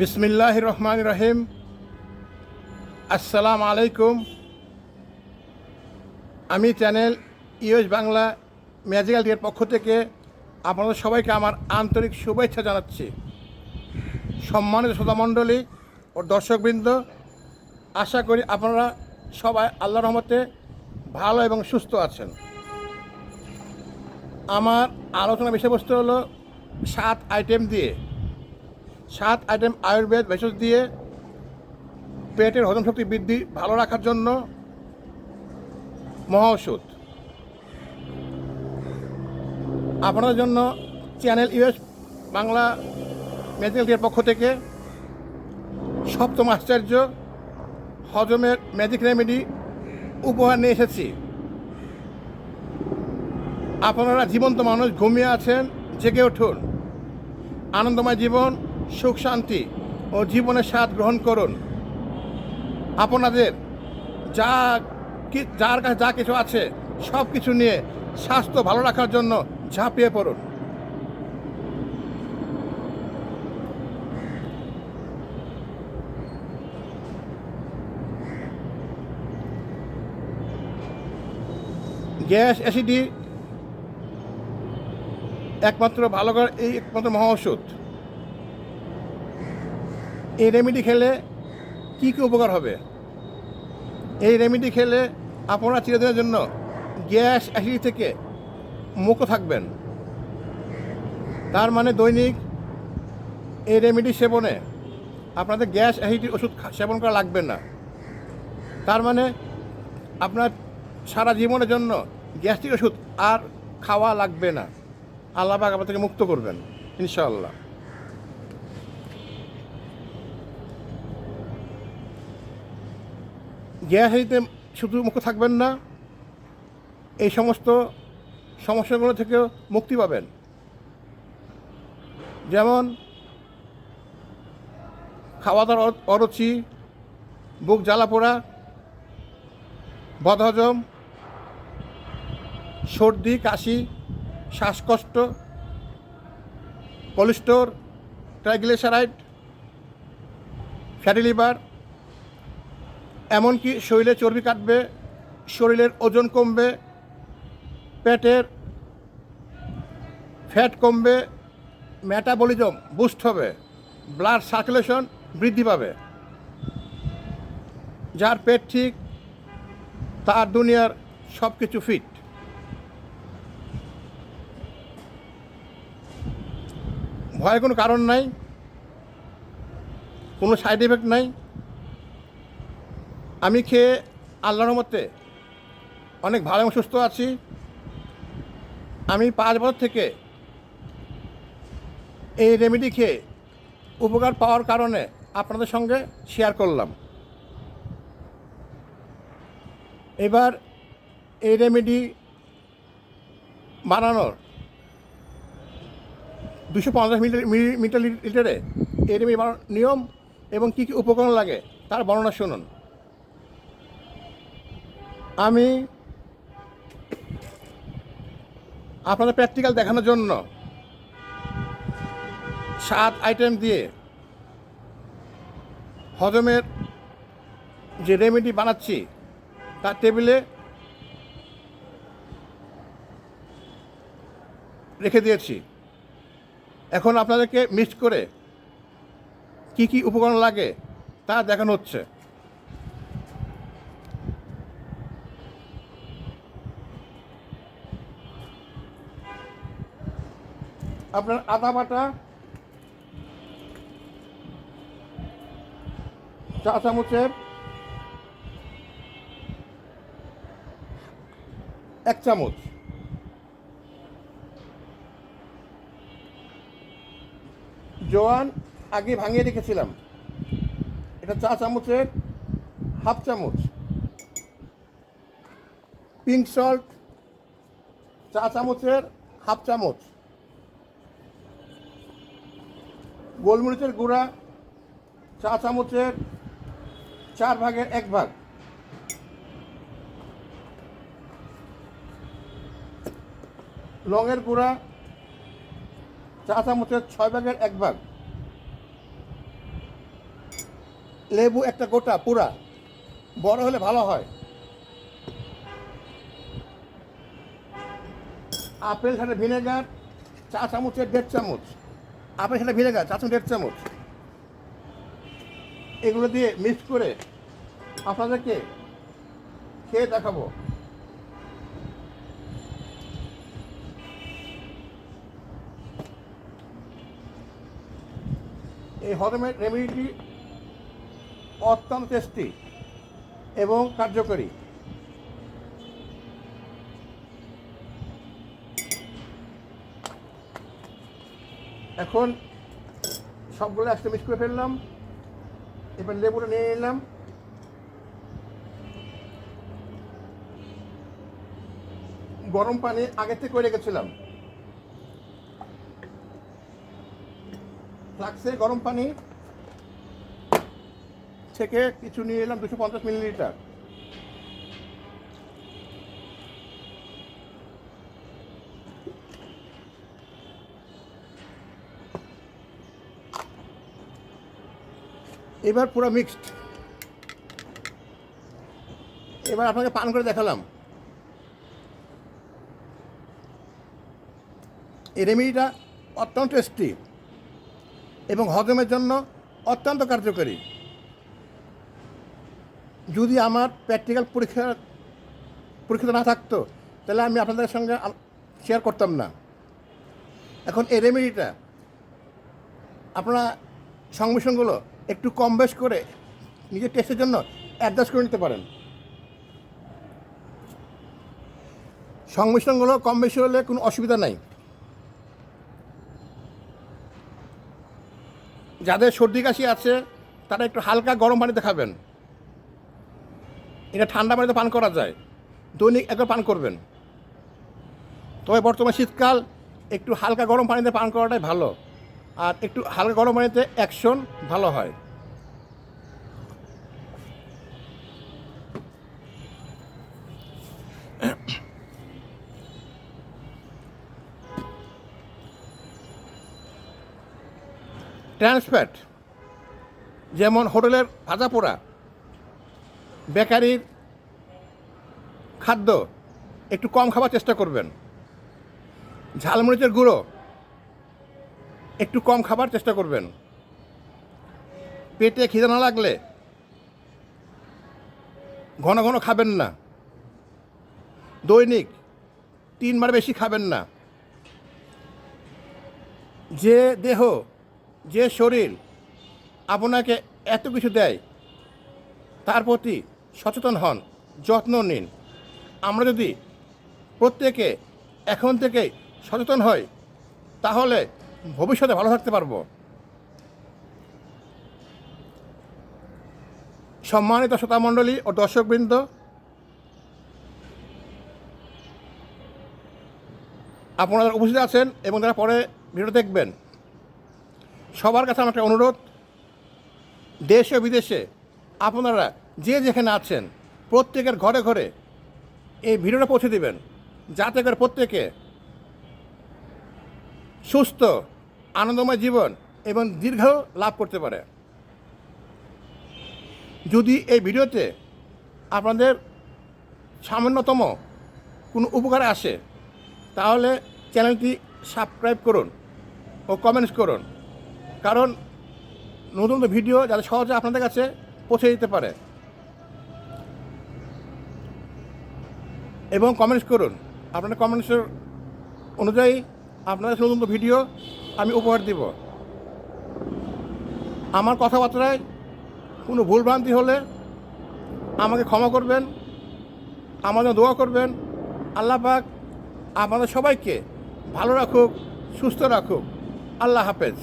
বিসমিল্লাহ রহমান রহিম আসসালাম আলাইকুম আমি চ্যানেল ইউএস বাংলা ম্যাজিক্যাল টিয়ের পক্ষ থেকে আপনাদের সবাইকে আমার আন্তরিক শুভেচ্ছা জানাচ্ছি। সম্মানিত শ্রোতামণ্ডলী ও দর্শকবৃন্দ, আশা করি আপনারা সবাই আল্লাহ রহমতে ভালো এবং সুস্থ আছেন। আমার আলোচনা বিষয়বস্তু হলো সাত আইটেম দিয়ে সাত আইটেম আয়ুর্বেদ, ভেষজ দিয়ে পেটের হজম শক্তি বৃদ্ধি, ভালো রাখার জন্য মহা ওষুধ। আপনাদের জন্য channel US Bangla medical care পক্ষ থেকে সপ্তম আশ্চর্য হজমের ম্যাজিক রেমেডি উপহার নিয়ে এসেছি। আপনারা জীবন্ত মানুষ, ঘুমিয়ে আছেন, জেগে উঠুন। আনন্দময় জীবন। সুখ, শান্তি ও জীবনের স্বাদ গ্রহণ করুন। আপনাদের যা যার কাছে যা কিছু আছে সব কিছু নিয়ে স্বাস্থ্য ভালো রাখার জন্য ঝাঁপিয়ে পড়ুন। গ্যাস অ্যাসিডি একমাত্র ভালো করার এই একমাত্র মহা ওষুধ। এই রেমেডি খেলে কী কী উপকার হবে? এই রেমেডি খেলে আপনারা চিরদিনের জন্য গ্যাস অ্যাসিডি থেকে মুক্ত থাকবেন। তার মানে দৈনিক এই রেমেডি সেবনে আপনাদের গ্যাস অ্যাসিডির ওষুধ সেবন করা লাগবে না। তার মানে আপনার সারা জীবনের জন্য গ্যাস্ট্রিক ওষুধ আর খাওয়া লাগবে না। আল্লাহ আপনার মুক্ত করবেন, ইনশাআল্লাহ। হইতে শুধু মুক্ত থাকবেন না, এই সমস্ত সমস্যাগুলো থেকেও মুক্তি পাবেন। যেমন খাওয়া দাওয়ার অরুচি, বুক জ্বালা পোড়া, বদহজম, সর্দি, কাশি, শ্বাসকষ্ট কোলেস্টোর ট্রাইগ্লিসারাইড, ফ্যাটি লিভার এমনকি শরীরে চর্বি কাটবে, শরীরের ওজন কমবে, পেটের ফ্যাট কমবে, মেটাবলিজম বুস্ট হবে, ব্লাড সার্কুলেশন বৃদ্ধি পাবে। যার পেট ঠিক, তার দুনিয়ার সব কিছু ফিট। ভয়ের কোনো কারণ নাই, কোনো সাইড এফেক্ট নাই। আমি খেয়ে আল্লাহর মতে অনেক ভালো এবং সুস্থ আছি। আমি পাঁচ বছর থেকে এই রেমেডি খেয়ে উপকার পাওয়ার কারণে আপনাদের সঙ্গে শেয়ার করলাম। এবার এই রেমেডি বানানোর দুশো পঞ্চাশ মিটার মিটার লিটারে এই রেমেডি বানানোর নিয়ম এবং কী কী উপকরণ লাগে তার বর্ণনা শুনুন। আমি আপনাদের প্র্যাকটিক্যাল দেখানোর জন্য সাত আইটেম দিয়ে হজমের যে রেমেডি বানাচ্ছি, তার টেবিলে রেখে দিয়েছি। এখন আপনাদেরকে মিক্স করে কি কি উপকরণ লাগে তা দেখানো হচ্ছে। আপনার আদা বাটা, চা চামচের এক চামচ। জোয়ান, আগে ভাঙিয়ে রেখেছিলাম। এটা চা চামচের হাফ চামচ। পিঙ্ক সল্ট, চা চামচের হাফ চামচ। গোলমরিচের গুঁড়া, চা চামচের চার ভাগের এক ভাগ। লঙের গুঁড়া, চা চামচের ছয় ভাগের এক ভাগ। লেবু একটা গোটা, পুরা। বড় হলে ভালো হয়। আপেল সাথে ভিনেগার, চা চামচের দেড় চামচ। আপেল সেটা ভিনেগার চা চামচ দেড় চামচ। এগুলো দিয়ে মিক্স করে আপনাদেরকে খেয়ে দেখাবো। এই হজমের রেমেডিটি অত্যন্ত টেস্টি এবং কার্যকরী। এখন সবগুলো একসাথে মিক্স করে ফেললাম। এবার লেবুটা নিয়ে নিলাম। গরম পানি আগে থেকে করে রেখেছিলাম। ফ্লাক্সে গরম পানি থেকে কিছু নিয়ে এলাম দুশো পঞ্চাশ মিলিলিটার। এবার পুরো মিক্সড এবার আপনাকে পান করে দেখালাম। এই রেমিডিটা অত্যন্ত টেস্টি এবং হজমের জন্য অত্যন্ত কার্যকরী। যদি আমার প্র্যাকটিক্যাল পরীক্ষা পরীক্ষা না থাকতো, তাহলে আমি আপনাদের সঙ্গে শেয়ার করতাম না। এখন এই রেমেডিটা আপনারা সংমিশ্রণগুলো একটু কম বেশ করে নিজের টেস্টের জন্য অ্যাডজাস্ট করে নিতে পারেন। সংমিশ্রণগুলো কম বেশি হলে কোনো অসুবিধা নাই। যাদের সর্দি কাশি আছে, তারা একটু হালকা গরম পানিতে খাবেন। এটা ঠান্ডা পানিতে পান করা যায়। দৈনিক একবার পান করবেন। তবে বর্তমান শীতকাল, একটু হালকা গরম পানিতে পান করাটাই ভালো। আর একটু হালকা গরম পানিতে অ্যাকশন ভালো হয়। ট্রান্সফ্যাট যেমন হোটেলের ভাজা পোড়া, বেকারির খাদ্য একটু কম খাবার চেষ্টা করবেন। ঝালমরিচের গুঁড়ো একটু কম খাবার চেষ্টা করবেন। পেটে খিদে না লাগলে ঘন ঘন খাবেন না। দৈনিক তিনবার বেশি খাবেন না। যে দেহ, যে শরীর আপনাকে এত কিছু দেয়, তার প্রতি সচেতন হন, যত্ন নিন। আমরা যদি প্রত্যেকে এখন থেকে সচেতন হই, তাহলে ভবিষ্যতে ভালো থাকতে পারব। সম্মানিত শ্রোতামণ্ডলী ও দর্শকবৃন্দ, আপনারা উপস্থিত আছেন এবং যারা পরে ভিডিও দেখবেন, সবার কাছে আমার একটা অনুরোধ, দেশ ও বিদেশে আপনারা যে যেখানে আছেন, প্রত্যেকের ঘরে ঘরে এই ভিডিওটা পৌঁছে দিবেন। যাতে করে প্রত্যেকে সুস্থ আনন্দময় জীবন এবং দীর্ঘ লাভ করতে পারে। যদি এই ভিডিওতে আপনাদের সামান্যতম কোনো উপকারে আসে, তাহলে চ্যানেলটি সাবস্ক্রাইব করুন ও কমেন্টস করুন। কারণ নতুন ভিডিও যাতে সহজে আপনাদের কাছে পৌঁছে দিতে পারে। এবং কমেন্টস করুন। আপনাদের কমেন্টসের অনুযায়ী আপনাদের নতুন ভিডিও আমি উপহার দিব। আমার কথাবার্তায় কোনো ভুলভ্রান্তি হলে আমাকে ক্ষমা করবেন আমাদের দোয়া করবেন। আল্লাহ পাক আমাদের সবাইকে ভালো রাখুক, সুস্থ রাখুক। আল্লাহ হাফেজ।